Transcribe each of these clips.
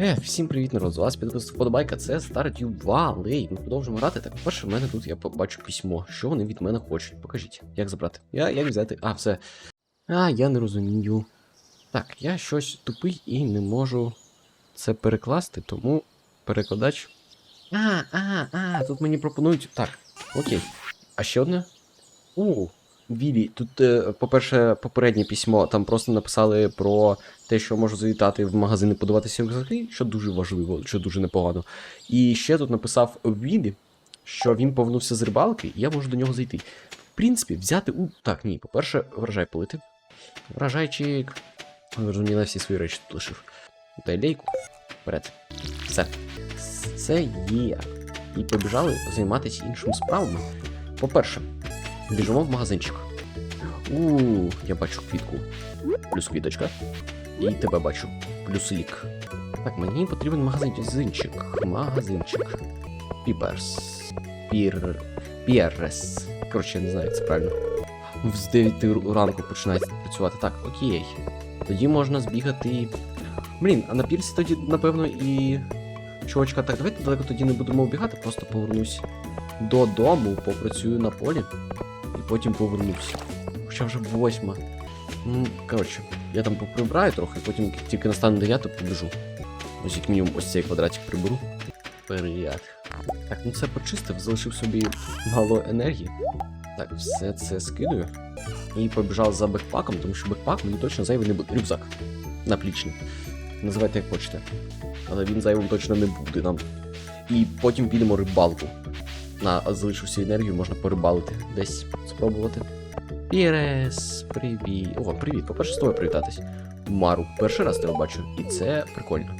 Е, всім привіт, народ, з вас підписується вподобайка, це Stardew Valley. Ми продовжуємо грати. Так, по-перше, в мене тут я побачу письмо. Що вони від мене хочуть? Покажіть, як забрати. Я як взяти. А, все. А, я не розумію. Так, я щось тупий і не можу це перекласти, тому перекладач. А, а, а, тут мені пропонують. Так, окей. А ще одне? У, Вілі, тут, е, по-перше, попереднє письмо, там просто написали про те, що можу завітати в магазин і подаватися рюкзаки, що дуже важливо, що дуже непогано. І ще тут написав Вілі, що він повернувся з рибалки, і я можу до нього зайти. В принципі, взяти у. Так, ні, по-перше, врожай полити. Врожайчик. Розуміла всі свої речі тут лишив. Дай лейку. Вперед. Все. Це є. І побіжали займатися іншими справами. По-перше, біжимо в магазинчик. У, я бачу квітку. Плюс квіточка. І тебе бачу. Плюс лік. Так, мені потрібен магазинчик. Магазинчик. Піперс. Пір. Піррес. Коротше, я не знаю, як це правильно. З 9 ранку починає працювати. Так, окей. Тоді можна збігати. Блін, а на пірсі тоді, напевно, і. Чувачка, так, давайте далеко тоді не будемо вбігати, просто повернусь додому, попрацюю на полі потім повернусь. Хоча вже восьма. Ну, коротше, я там поприбираю трохи, потім тільки настане 9, побіжу. Ось як мінімум ось цей квадратик приберу. Вперед. Так, ну це почистив, залишив собі мало енергії. Так, все це скидаю. І побіжав за бекпаком, тому що бекпак мені точно зайвий не буде. Рюкзак. Наплічний. Називайте як хочете. Але він зайвим точно не буде нам. І потім підемо рибалку. На залишився енергію, можна порибалити. Десь спробувати. Пірес, привіт. О, привіт. По-перше, з тобою привітатись. Мару, перший раз тебе бачу, і це прикольно.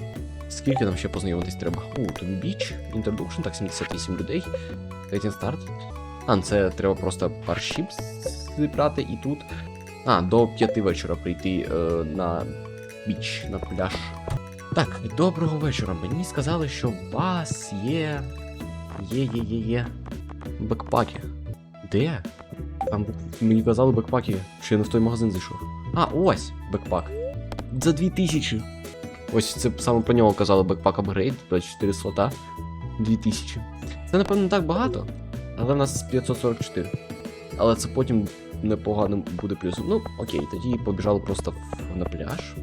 Скільки нам ще познайомитись треба? У, тобі біч, інтродукшн, так, 78 людей. Getting старт. А, ну, це треба просто паршіп зібрати і тут. А, до 5 вечора прийти е, на біч, на пляж. Так, доброго вечора. Мені сказали, що у вас є. Є, є, є, є. Бекпаки. Де? Там мені казали бекпаки, що я не в той магазин зайшов. А, ось бекпак. За 2000. Ось це саме про нього казали бекпак апгрейд, 24 слота. 2000. Це, напевно, так багато, але в нас 544. Але це потім непоганим буде плюсом. Ну, окей, тоді побіжали просто на пляж.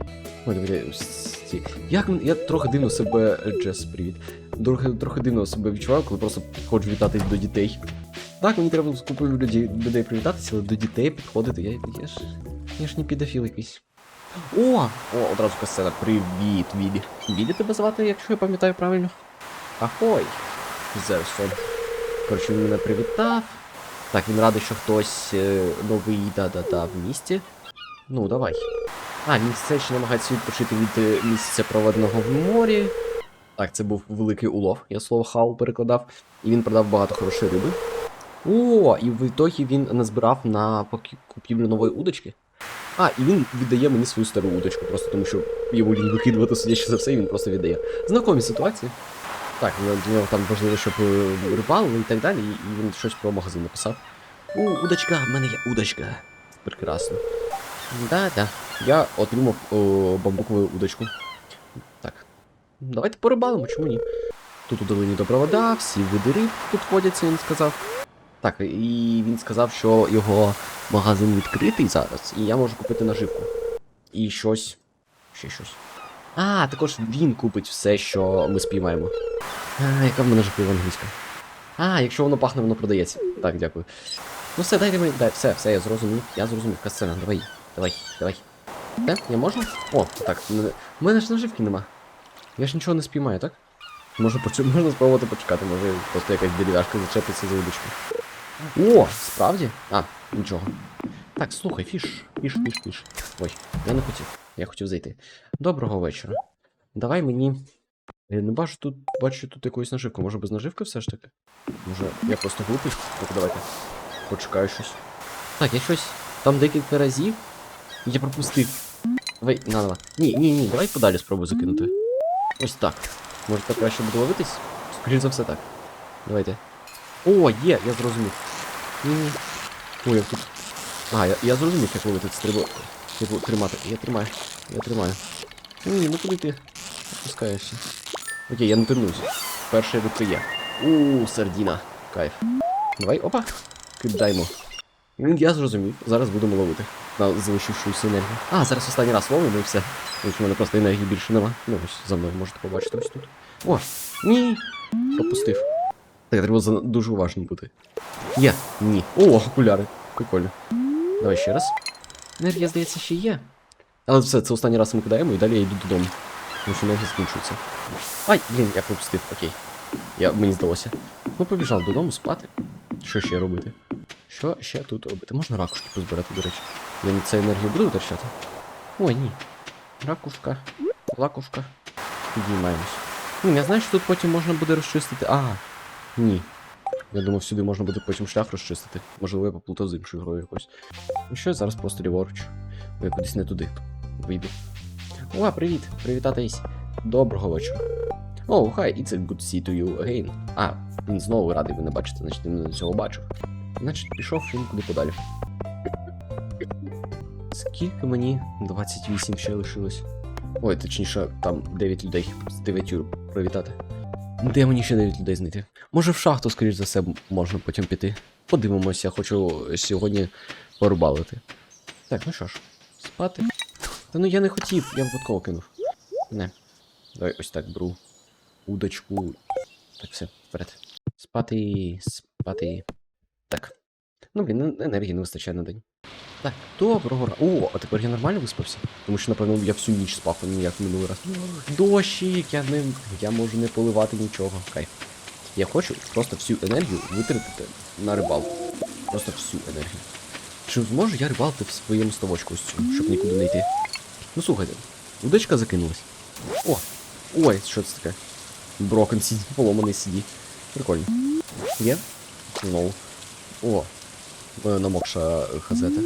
Ой, дивіться, Як я трохи дивно себе. Джес, привіт. Трохи, трохи дивно себе відчуваю, коли просто підходжу вітатись до дітей. Так, мені треба з купою людей, людей привітатися, але до дітей підходити. Я, я ж. Я ж не підофіл якийсь. О! О, одразу касцена. Привіт, Вілі. Вілі тебе звати, якщо я пам'ятаю правильно. Ахой! Зевсон. Коротше, він мене привітав. Так, він радий, що хтось е, новий да-да-да в місті. Ну, давай. А, він все ще намагається відпочити від е, місяця проведеного в морі. Так, це був великий улов, я слово хау перекладав. І він продав багато хорошої риби. О, і в ітогі він назбирав на купівлю нової удочки. А, і він віддає мені свою стару удочку, просто тому що йому лінь викидувати судячи за все, і він просто віддає. Знакомі ситуації. Так, ну, для нього там важливо, щоб е, рибалили і так далі, і він щось про магазин написав. У, удочка, в мене є удочка. Прекрасно. Да-да. Я отримав о, бамбукову удочку. Давайте порибалимо, чому ні? Тут у долині добра вода, всі види риб тут ходяться, він сказав. Так, і він сказав, що його магазин відкритий зараз, і я можу купити наживку. І щось. Ще щось. А, також він купить все, що ми спіймаємо. А, яка в мене жахлива англійська. А, якщо воно пахне, воно продається. Так, дякую. Ну все, дайте мені. Дай, все, все, я зрозумів. Я зрозумів. Касцена, давай. Давай, давай. Де? Я можу? О, так. В мене ж наживки нема. Я ж нічого не спіймаю, так? Почу... можна спробувати почекати, може просто якась дерев'яшка зачепиться за удочку. О, справді? А, нічого. Так, слухай, фіш, фіш, фіш, фіш. Ой, я не хотів. Я хотів зайти. Доброго вечора. Давай мені. Я не бачу тут, бачу тут якусь наживку. Може без наживки все ж таки? Може, я просто глупий? Так, давайте. Почекаю щось. Так, я щось там декілька разів. Я пропустив. Давай, на, на. Ні, ні, ні, давай подалі спробую закинути. Ось так. Може так краще буде ловитись? Скоріше за все так. Давайте. О, є, я зрозумів. Ні-ні. Ой, як тут. А, я, я зрозумів, як ловити треба. Типу, тримати. Я тримаю. Я тримаю. Ні, ну куди ти? Спускаєшся. Окей, я не тернусь. Рибка є. У, сардіна. Кайф. Давай, опа. Кидаємо. Ну, Я зрозумів. Зараз будемо ловити. На залишившуюся енергію. А, зараз останній раз ловимо і все. Тому в мене просто енергії більше нема. Ну, ось за мною можете побачити ось тут. О! Ні! Пропустив. Так, треба дуже уважним бути. Є, ні. О, окуляри. Прикольно. Давай ще раз. Енергія, здається, ще є. Але все, це останній раз ми кидаємо і далі я йду додому. Тому що енергія закінчується. Ай, блін, я пропустив, окей. Я, мені здалося. Ну, побіжав додому спати. Що ще робити? Що ще тут робити? Можна ракушки позбирати, до речі. Я на це енергію буду витрачати? Ой, ні. Ракушка, лакушка. Підіймаємось. Ну, я знаю, що тут потім можна буде розчистити. А, ні. Я думав, сюди можна буде потім шлях розчистити. Можливо, я поплутав з іншою грою якось. Ну що, я зараз просто ліворуч. Бо я кудись не туди вийду. О, привіт! Привітатись! Доброго вечора. О, хай, it's a good see to you again. А, він знову радий мене бачити, значить він мене до цього бачив. Значить, пішов він куди подалі. Скільки мені? 28 ще лишилось. Ой, точніше, там 9 людей з 9 привітати. Де мені ще 9 людей знайти? Може в шахту, скоріш за все, можна потім піти. Подивимося, хочу сьогодні порубалити. Так, ну що ж, спати. Та ну я не хотів, я випадково кинув. Не. Давай ось так беру. Удочку. Так, все, вперед. Спати, спати. Так. Ну, блін, енергії не вистачає на день. Так, доброго ранку. О, а тепер я нормально виспався? Тому що, напевно, я всю ніч спав, а не як минулий раз. Дощик, я не. Я можу не поливати нічого. Кайф. Я хочу просто всю енергію витратити на рибалку. Просто всю енергію. Чи зможу я рибалити в своєму ставочку ось цьому, щоб нікуди не йти? Ну слухайте, удочка закинулась. О! Ой, що це таке? Брокен CD, поломаний CD. Прикольно. Є? Знову. О, намокша газета.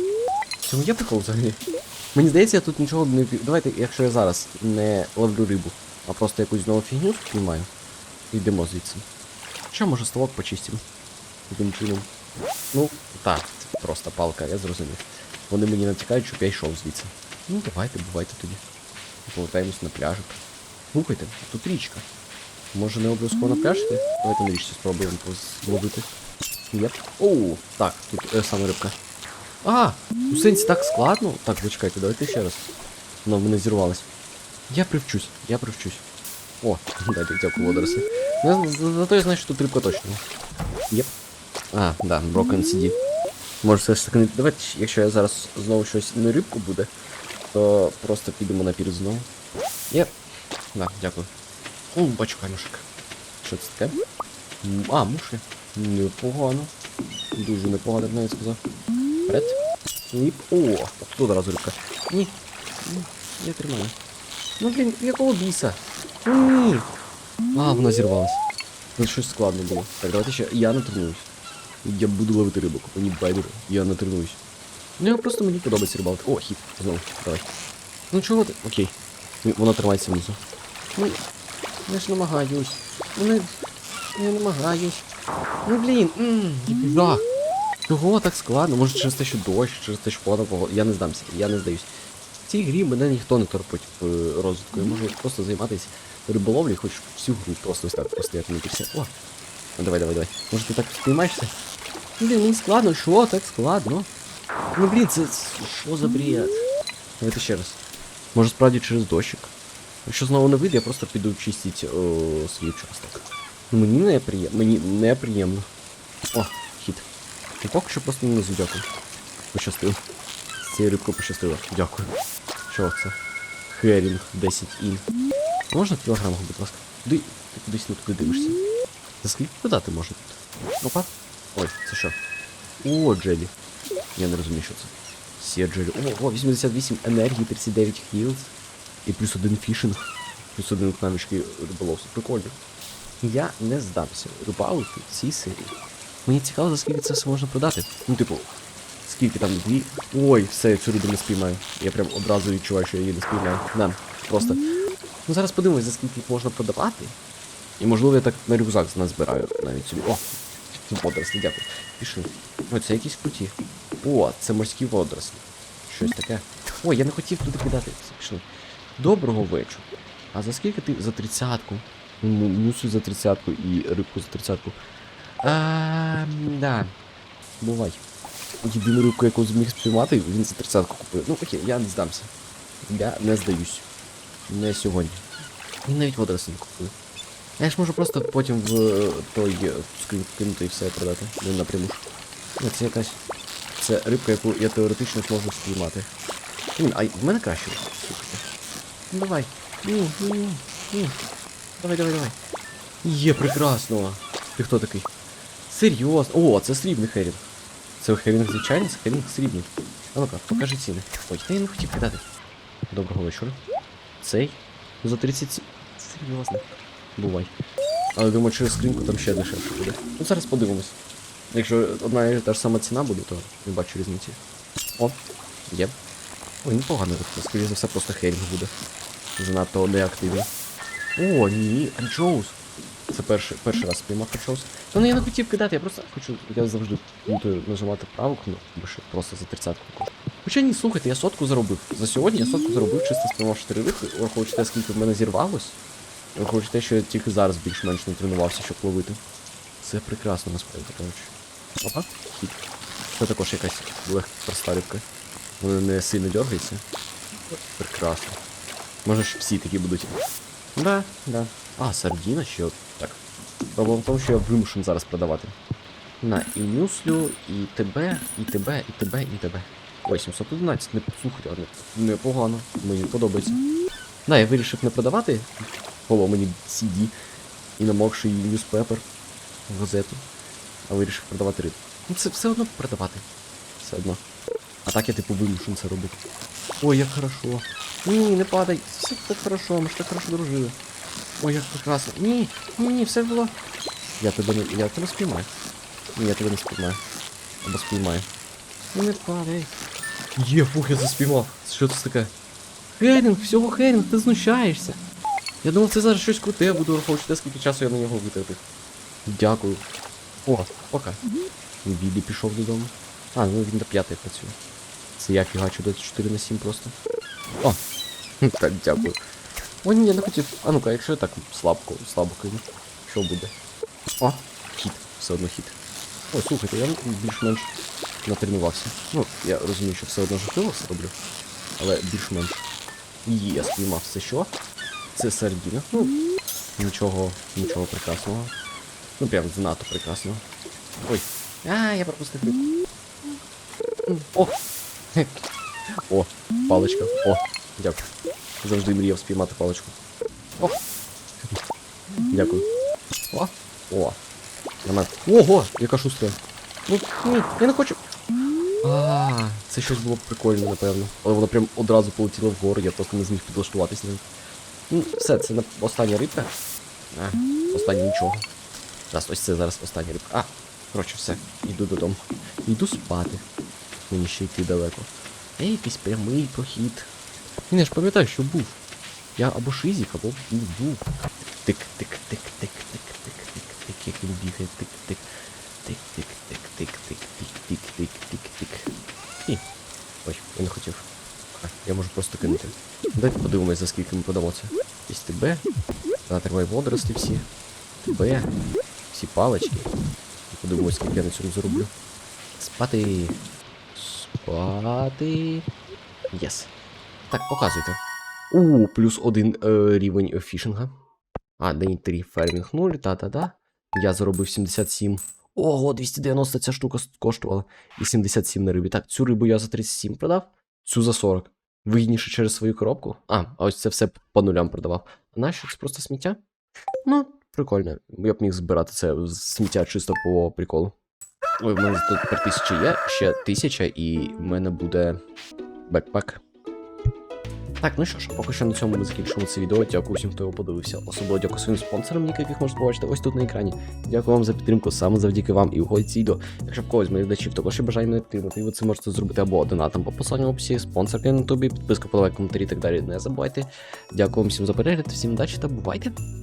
В Чому є прикол взагалі? Мені здається, я тут нічого не Давайте, якщо я зараз не ловлю рибу, а просто якусь знову фігню знімаю, йдемо звідси. Що може ставок почистимо? Таким чином. Ну, так, це просто палка, я зрозумів. Вони мені натякають, щоб я йшов звідси. Ну, давайте, бувайте тоді. Повертаємось на пляжик. Слухайте, тут річка. Може не обов'язково на пляж йти? Давайте на річці спробуємо зловити. Є. Оу, так, тут е, саме рибка. А, у сенсі так складно. Так, зачекайте, давайте ще раз. Вона в мене зірвалась. Я привчусь, я привчусь. О, дайте дякую водорослі. Ну, за- за- Зато я знаю, що тут рибка точно. Єп. А, да, Broken CD. Може все ж таки не. Давайте, щ- якщо я зараз знову щось не рибку буде, то просто підемо на пір знову. Єп. Да, дякую. О, бачу камішек. Що це таке? М, А, муші. Непогано. Дуже непогано, б навіть сказав. Вперед. Ні. О, тут одразу рибка. Ні. Ні, Я тримаю. Ну блін, якого біса? Ну ні. А, вона зірвалась. Це щось складно було. Так, давайте ще. Я не тренуюсь. Я буду ловити рибок, мені байдуже, я не тренуюсь. Ну, я просто мені подобається рибалити. О, хід, знову, давай. Ну чого ти? Окей. Вона тримається внизу. Ну, я ж намагаюсь. Ну, не... Я намагаюсь. Ну блін, ммм, біда. Чого так складно? Може через те, що дощ, через те, що погана погода. Я не здамся, я не здаюсь. В цій грі мене ніхто не торпить е, розвитку. Я можу просто займатися риболовлею, хоч всю гру просто ось так, просто як не все. О! Ну давай, давай, давай. Може ти так спіймаєшся? Блін, мені складно, що так складно? Ну блін, це що за бред? Давайте ще раз. Може справді через дощик. Якщо знову не вийде, я просто піду чистити свій участок. Мені неприємно. Мені неприємно. О, хід. Ну поки що просто не дякую. Пощастило. З цією рибкою пощастило. Дякую. Що це? Херінг 10 ін. Можна в кілограмах, будь ласка? Куди? Ти кудись не туди дивишся. За скільки подати може тут? Опа. Ой, це що? О, джелі. Я не розумію, що це. Сє джелі. О, о, 88 енергії, 39 хілз. І плюс один фішинг. Плюс один навички риболовства. Прикольно. Я не здамся. Рибалити в цій серії. Мені цікаво, за скільки це все можна продати. Ну, типу, скільки там дві. Ой, все, я цю рибу не спіймаю. Я прям одразу відчуваю, що я її не спіймаю. Да, просто. Ну зараз подивимось, за скільки їх можна продавати. І можливо я так на рюкзак назбираю навіть собі. О! Водорослі, дякую. Пішли. Ой, це якісь круті. О, це морські водорослі. Щось таке. Ой, я не хотів туди кидати. Пішли. Доброго вечора. А за скільки ти за тридцятку? Ну, за тридцятку і рибку за тридцятку. Да. Бувай. Єдину рибку, яку зміг спіймати, він за тридцятку купив. Ну окей, я не здамся. Я не здаюсь. Не сьогодні. Він навіть водорослі не купив. Я ж можу просто потім в е, той е, кинути і все продати. Не напряму. Ну, це якась. Це рибка, яку я теоретично зможу спіймати. Блін, а в мене краще. Слухайте. Ну давай. Ні, ні, ні. Давай, давай, давай. Є, прекрасно. Ти хто такий? Серйозно. О, це срібний херінг. Це херінг звичайний, це херінг срібний. А ну-ка, покажи ціни. Ой, я не хотів кидати. Доброго вечора. Цей? За 37. Серйозно. Бувай. Але думаю, через скриньку там ще дешевше буде. Ну зараз подивимось. Якщо одна і та ж сама ціна буде, то не бачу різниці. О, є. Ой, непогано рибка. Скоріше за все, просто херінг буде. Занадто неактивний. О, ні, анчоус. Це перший, перший раз спіймав анчоус. Та ну я не хотів кидати, я просто хочу. Я завжди буду нажимати праву кнопку, що просто за тридцятку кожу. Хоча ні, слухайте, я сотку заробив. За сьогодні я сотку заробив, чисто спіймав 4 рибки, враховуючи те, скільки в мене зірвалось. Враховуючи те, що я тільки зараз більш-менш не тренувався, щоб ловити. Це прекрасно насправді, коротше. Опа, хід. Це також якась легка проста рибка. Вона не сильно дергається. Прекрасно. Може ж всі такі будуть. Да, да. А, сардіна ще так. Проблема в тому, що я вимушений зараз продавати. На, і мюслю, і тебе, і тебе, і тебе, і тебе. Ой, 711, не слухайте, непогано. Мені подобається. Да, я вирішив не продавати поломані CD і намокший ньюспепер, газету. А вирішив продавати рибу. Ну це все одно продавати. Все одно. А так я типу вимушений це робити. Ой, як хорошо. Ні, не падай. Все так хорошо, ми ж так хорошо дружили. Ой, як прекрасно. Ні, ні, ні, все було. Я тебе не. Я тебе спіймаю. Ні, я тебе не спіймаю. Або спіймаю. Ну не падай. Є, фух, я заспівав. Що це таке? Херінг, всього херінг, ти знущаєшся. Я думав, це зараз щось круте, я буду враховувати, скільки часу я на нього витратив. Дякую. О, пока. Білі пішов додому. А, ну він до п'ятої працює. Це я фігачу до 4 на 7 просто. О! Так, дякую. О, ні, я не хотів. А ну-ка, якщо я так слабко, слабо кину, що буде? О, хід, все одно хід. Ой, слухайте, я більш-менш натренувався. Ну, я розумію, що все одно жахливо все роблю. Але більш-менш. Є, я спіймав це що? Це сардіна. Ну, нічого, нічого прекрасного. Ну прям занадто прекрасного. Ой. А, я пропустив. О! О, паличка. О, дякую. Завжди мріяв спіймати паличку. О! Дякую. О! О! Нормально. Ого! Яка шустра. Ну, ні, я не хочу. А, це щось було б прикольно, напевно. Але воно прям одразу полетіло вгору, я просто не зміг підлаштуватись на Ну, все, це на остання рибка. А, остання нічого. Зараз, ось це зараз остання рибка. А, коротше, все, йду додому. Йду спати. Мені ще йти далеко. Ей, якийсь прямий прохід. Ні, я ж пам'ятаю, що був. Я або шизік, або був. був. Тик, тик, тик, тик, тик, тик, тик, тик, як він бігає, тик, тик. Тик, тик, тик, тик, тик, тик, тик, тик, тик, тик. Ні. Ой, я не хотів. А, я можу просто кинути. Давайте подивимось, за скільки ми продамо це. Ось тебе. Натривай водорослі всі. Тебе. Всі палички. І подивимось, скільки я на цьому зароблю. Спати. Спати. Єс. Так, показуйте. У, плюс один е, рівень фішинга. А, день 3 фермінг 0, та-та-та. Я заробив 77. Ого, 290 ця штука коштувала. І 77 на рибі. Так, цю рибу я за 37 продав, цю за 40. Вигідніше через свою коробку. А, а ось це все по нулям продавав. А нащо це просто сміття? Ну, прикольно. Я б міг збирати це сміття чисто по приколу. Ой, в мене тут тепер тисяча є, ще тисяча, і в мене буде бекпак. Так, ну що ж, поки що на цьому ми закінчимо це відео. Дякую всім, хто його подивився. Особливо дякую своїм спонсорам, яких можете побачити ось тут на екрані. Дякую вам за підтримку, саме завдяки вам і уходить ці відео. Якщо в когось з моїх глядачів також є бажання підтримати, ви це можете зробити або донатом по посиланню в описі, спонсорки на ютубі, підписка, подавай коментарі і так далі. Не забувайте. Дякую всім за перегляд, всім удачі та бувайте!